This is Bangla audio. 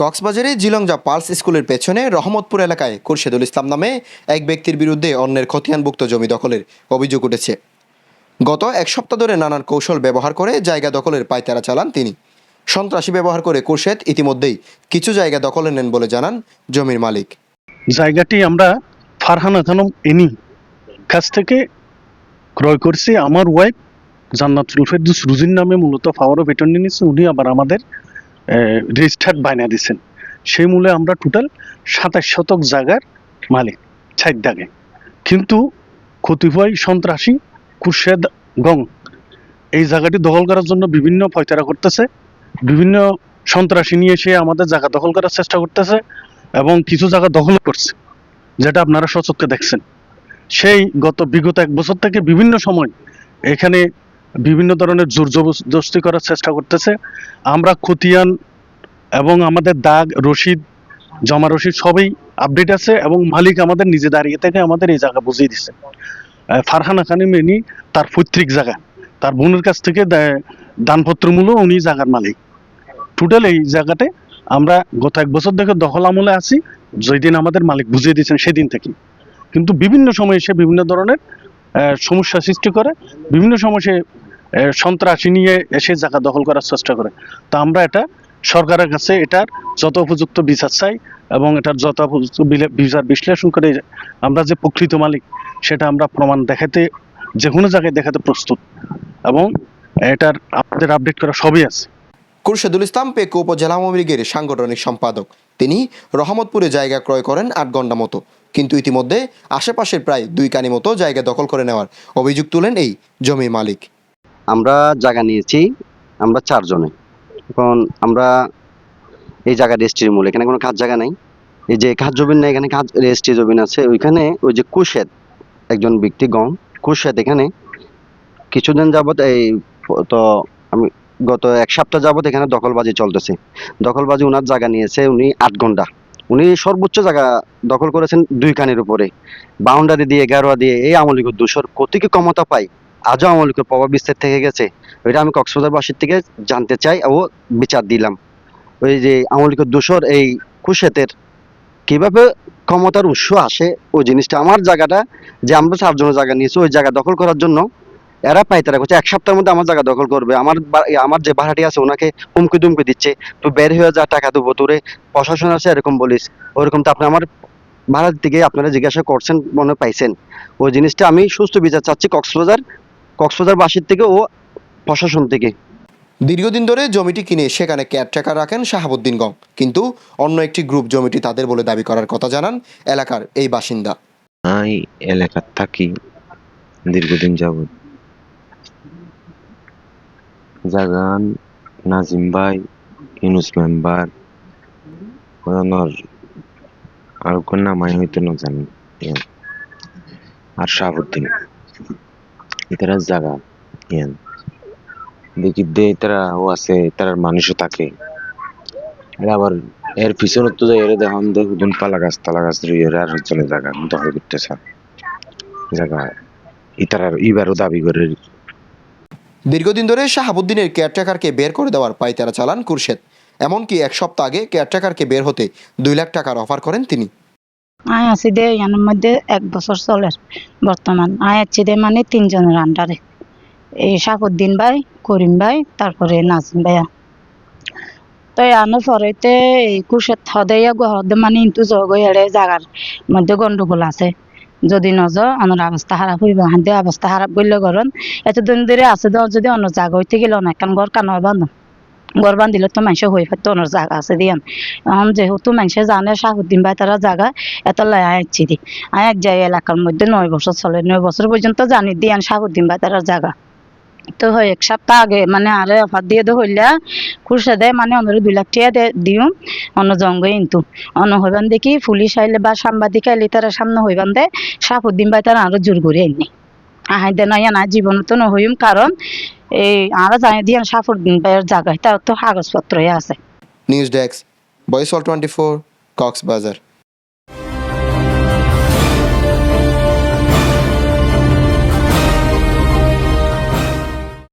কক্সবাজারে জিলংজা পার্লস স্কুলের পেছনে রহমতপুর এলাকায় খুরশেদুল ইসলাম নামে এক ব্যক্তির বিরুদ্ধে অন্যের খতিয়ানভুক্ত জমি দখলের অভিযোগ উঠেছে। গত এক সপ্তাহ ধরে নানান কৌশল ব্যবহার করে জায়গা দখলের পায়তারা চালান তিনি। সন্ত্রাসী ব্যবহার করে কুরশেদ ইতিমধ্যেই কিছু জায়গা দখলে নেন বলে জানান জমির মালিক। জায়গাটি আমরা ফারহানা খানম এনি কাছ থেকে ক্রয় করছি। আমার ওয়াইফ জান্নাতুল ফেরদুস রুজির নামে মূলত পাওয়ার অফ নিচ্ছে উনি আবার আমাদের রেজিস্টার্ড বায়না দিচ্ছেন সেই মূলে আমরা টোটাল সাতাশ শতক জায়গার মালিক, ছাইদ দাগে। কিন্তু কতিপয় সন্ত্রাসী, কুরশেদ গং, এই জায়গাটি দখল করার জন্য বিভিন্ন পয়তারা করতেছে, বিভিন্ন সন্ত্রাসী নিয়ে সে আমাদের জায়গা দখল করার চেষ্টা করতেছে এবং কিছু জায়গা দখল করছে, যেটা আপনারা সচক্ষে দেখছেন। সেই গত বিগত এক বছর থেকে বিভিন্ন সময় এখানে বিভিন্ন ধরনের জোর জবরদস্তি করার চেষ্টা করতেছে। আমরা খতিয়ান এবং আমাদের দাগ, রশিদ, জমা রশিদ সবই আপডেট আছে এবং মালিক আমাদের নিজে দাঁড়িয়ে থেকে আমাদের এই জায়গা বুঝিয়ে দিছে। ফারহানা খানি মেনি তার পৈতৃক জায়গা। তার বোনের কাছ থেকে দানপত্র মূল্য উনি জায়গার মালিক। টোটাল এই জায়গাতে আমরা গত এক বছর থেকে দখল আমলে আছি। যেদিন আমাদের মালিক বুঝিয়ে দিয়েছেন সেদিন থেকে কিন্তু বিভিন্ন সময় সে বিভিন্ন ধরনের সমস্যা সৃষ্টি করে। বিভিন্ন সময় সে সন্ত্রাসী নিয়ে এসে জায়গা দখল করার চেষ্টা করে। তা আমরা এটা সরকারের কাছে এটার যত উপযুক্ত বিচার চাই এবং এটার যত উপযুক্ত বিচার বিশ্লেষণ করে আমরা যে প্রকৃত মালিক, সেটা আমরা প্রমাণ দেখাতে, যে কোনো জায়গায় দেখাতে প্রস্তুত। এবং এটার আপনাদের আপডেট করা সবই আছে। খুরশেদুল ইসলাম পেকু উপজেলা আওয়ামী লীগের সাংগঠনিক সম্পাদক। তিনি রহমতপুরে জায়গা ক্রয় করেন আট ঘণ্টা মতো। কিন্তু ইতিমধ্যে আশেপাশের প্রায় দুই কানি মতো জায়গা দখল করে নেওয়ার অভিযোগ তুলেন এই জমির মালিক। আমরা জায়গা নিয়েছি, আমরা চারজনে। এখন আমরা এই জায়গা রেজিস্ট্রির মূল, এখানে কোনো কাজ জায়গা নাই। এই যে কাজ জমিন না এখানে কাজ রেজিস্ট্রি জমিন আছে। ওইখানে ওই যে কুশেদ একজন ব্যক্তি গণ কুশেদ এখানে। কিছুদিন যাবৎ এই তো আমি গত এক সপ্তাহ যাবত এখানে দখলবাজি চলতেছে। দখলবাজি ওনার জায়গা নিয়েছে, উনি আট ঘণ্টা। উনি সর্বোচ্চ জায়গা দখল করেছেন দুই কানের উপরে। বাউন্ডারি দিয়ে, গেরোয়া দিয়ে, এই আমলিক দুশোর কত কি ক্ষমতা পাই আজও আমলিকের প্রভাব বিস্তার থেকে গেছে। ওইটা আমি কক্সবাজারবাসীর থেকে জানতে চাই ও বিচার দিলাম। ওই যে আমলিকের দূষর এই কুশেতের কীভাবে ক্ষমতার উৎস আসে, ওই জিনিসটা আমার জায়গাটা, যে আমরা চারজনের জায়গা নিয়েছি, ওই জায়গা দখল করার জন্য এরা পাইতারা করছে। এক সপ্তাহের মধ্যে আমার জায়গা দখল করবে। আমার আমার যে ভাড়াটি আছে, ওনাকে হুমকি দুমকি দিচ্ছে। তুই বের হয়ে যা, টাকা দেবো তোরে। প্রশাসন আছে, এরকম বলিস। ওরকম তো আপনি আমার ভাড়ার দিকে আপনারা জিজ্ঞাসা করছেন, মনে পাইছেন। ওই জিনিসটা আমি সুস্থ বিচার চাচ্ছি কক্সবাজার কক্সবাজারবাসীর থেকে ও প্রশাসন থেকে। দীর্ঘদিন ধরে জমিটি কিনে সেখানে কেয়ারটেকার রাখেন শাহাবুদ্দিন গং। কিন্তু অন্য একটি গ্রুপ জমিটি তাদের বলে দাবি করার কথা জানান এলাকার এই বাসিন্দা। আমি এলাকার থাকি দীর্ঘদিন যাবৎ। জাগান নাজিম ভাই ইউনুস মেম্বার ওনার আর কোন নামাই হইতো না জানি। আর শাহাবুদ্দিন। ইতারা জাগা ইয়ান। দেখি দে তারা ও আছে, তারার মানুষও থাকে। এরা আবার এর পিছনে তো যাই, এর দেখুন দেখুন পালা গাছ, তালা গাছ রইয়ে আর চলে জায়গা দখল করতেছে জায়গা ইতারার ইবারও দাবি করে। দীর্ঘদিন ধরে শাহাবুদ্দিনের কেয়ারটেকারকে বের করে দেওয়ার পাইতারা চালান কুরশেদ। এমনকি এক সপ্তাহ আগে কেয়ারটেকারকে বের হতে দুই লাখ টাকার অফার করেন তিনি। আয় আছি দে, ইয়ানোর মধ্যে এক বছর চলে বর্তমান। আয় আছি দে মানে তিনজনের আন্ডারে এই শাকুদ্দিন ভাই, করিম ভাই, তারপরে নাজিম ভাইয়া। তো আনার পরেতে এই কুশের হদেয়া গহদ মানে ইন্তু জগ এড়ে জাগার মধ্যে গন্ডগোল আছে। যদি নজ অনার অবস্থা খারাপ হইব হাতে অবস্থা খারাপ করলে গরম এতদিন ধরে আছে যদি অন্য জায়গা হইতে গেল না কারণ ঘর কান বান্ধব ঘর বান্ধিলে তো মানুষ হয়ে ফেলতো অন্য জায়গা আছে দিয়ান। এখন যেহেতু মানুষে জানে, শাহুদ্দিন ভাই তারা জায়গা এত লাই আইছি দি। আয় এক যাই এলাকার মধ্যে নয় বছর চলে, নয় বছর পর্যন্ত জানি দিয়ান শাহুদ্দিন ভাই তারা জায়গা তো হয় এক সপ্তাহ আগে মানে আরে অফার দিয়ে দে হইলা খুরসা দেয় মানে অন্য দুই লাখ টাকা দিও অন্য জঙ্গে কিন্তু অন্য হইবান দেখি, পুলিশ আইলে বা সাংবাদিক আইলে তারা সামনে হইবান দে, শাহুদ্দিন ভাই তারা আরও জোর করে আইনি। আহাই দে নয় না জীবন তো নহইম, কারণ এই আমরা জানি দিয়ে সাফর বের জায়গায় তার তো কাগজপত্রই আছে। নিউজ ডেস্ক বয়স টোয়েন্টি ফোর কক্সবাজার